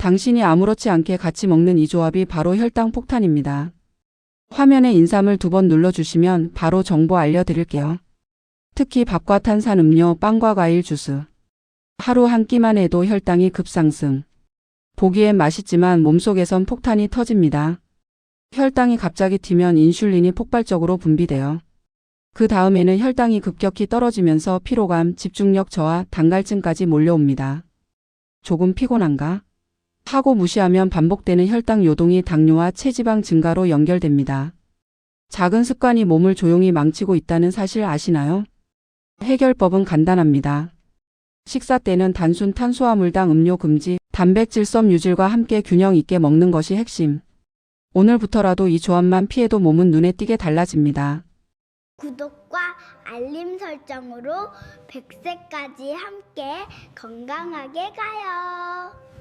당신이 아무렇지 않게 같이 먹는 이 조합이 바로 혈당 폭탄입니다. 화면에 인삼을 두 번 눌러주시면 바로 정보 알려드릴게요. 특히 밥과 탄산 음료, 빵과 과일 주스. 하루 한 끼만 해도 혈당이 급상승. 보기엔 맛있지만 몸속에선 폭탄이 터집니다. 혈당이 갑자기 튀면 인슐린이 폭발적으로 분비돼요. 그 다음에는 혈당이 급격히 떨어지면서 피로감, 집중력 저하, 당갈증까지 몰려옵니다. 조금 피곤한가? 하고 무시하면 반복되는 혈당 요동이 당뇨와 체지방 증가로 연결됩니다. 작은 습관이 몸을 조용히 망치고 있다는 사실 아시나요? 해결법은 간단합니다. 식사 때는 단순 탄수화물당 음료 금지, 단백질 섭 유질과 함께 균형 있게 먹는 것이 핵심. 오늘부터라도 이 조합만 피해도 몸은 눈에 띄게 달라집니다. 구독과 알림 설정으로 100세까지 함께 건강하게 가요.